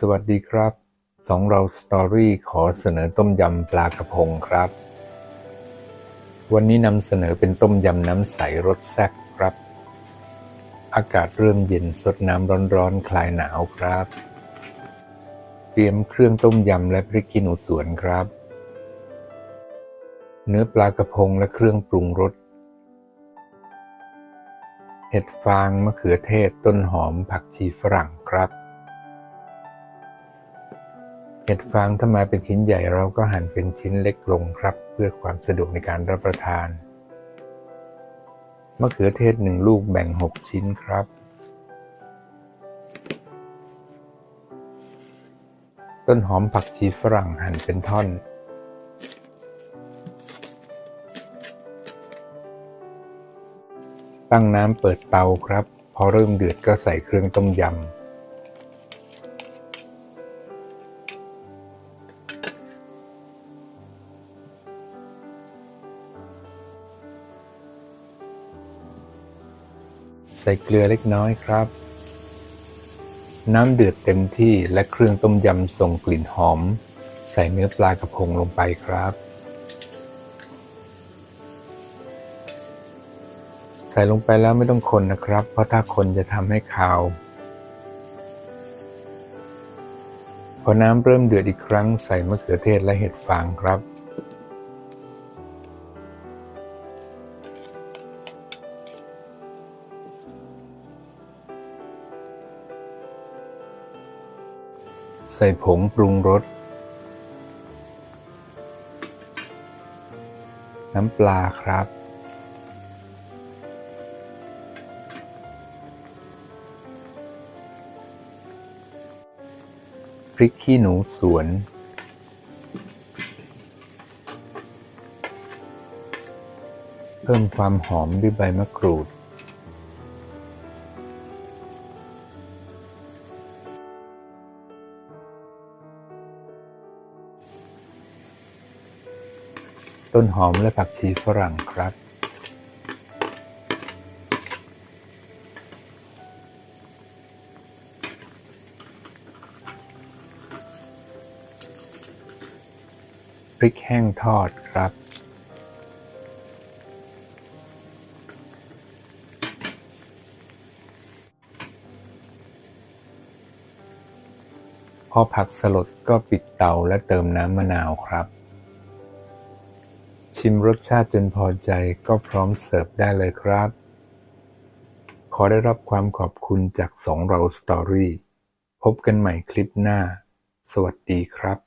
สวัสดีครับ สองเราสตอรี่ขอเสนอต้มยำปลากระพงครับ วันนี้นำเสนอเป็นต้มยำน้ำใสรสแซ่บครับ อากาศเริ่มเย็นสดน้ำร้อนๆคลายหนาวครับ เตรียมเครื่องต้มยำและพริกขี้หนูสวนครับ เนื้อปลากระพงและเครื่องปรุงรสเห็ดฟางมะเขือเทศต้นหอมผักชีฝรั่งครับ เห็ดฟางถ้ามาเป็นชิ้นใหญ่เราก็หั่นเป็นชิ้นเล็กลงครับ เพื่อความสะดวกในการรับประทาน มะเขือเทศหนึ่งลูกแบ่ง 6 ชิ้นครับ ต้นหอมผักชีฝรั่งหั่นเป็นท่อนตั้งน้ำเปิดเตาครับ พอเริ่มเดือดก็ใส่เครื่องต้มยำ ใส่เกลือเล็กน้อยครับ น้ำเดือดเต็มที่และเครื่องต้มยำส่งกลิ่นหอม ใส่เนื้อปลากระพงลงไปครับ ใส่ลงไปแล้วไม่ต้องคนนะครับ เพราะถ้าคนจะทำให้คาวพอน้ำเริ่มเดือดอีกครั้งใส่มะเขือเทศและเห็ดฟางครับ ใส่ผงปรุงรส น้ำปลาครับ พริกขี้หนูสวน เพิ่มความหอมด้วยใบมะกรูด ต้นหอมและผักชีฝรั่งครับ พริกแห้งทอดครับพอผักสลดก็ปิดเตาและเติมน้ำมะนาวครับ ชิมรสชาติจนพอใจก็พร้อมเสิร์ฟได้เลยครับ ขอได้รับความขอบคุณจากสองเราสตอรี่ พบกันใหม่คลิปหน้า สวัสดีครับ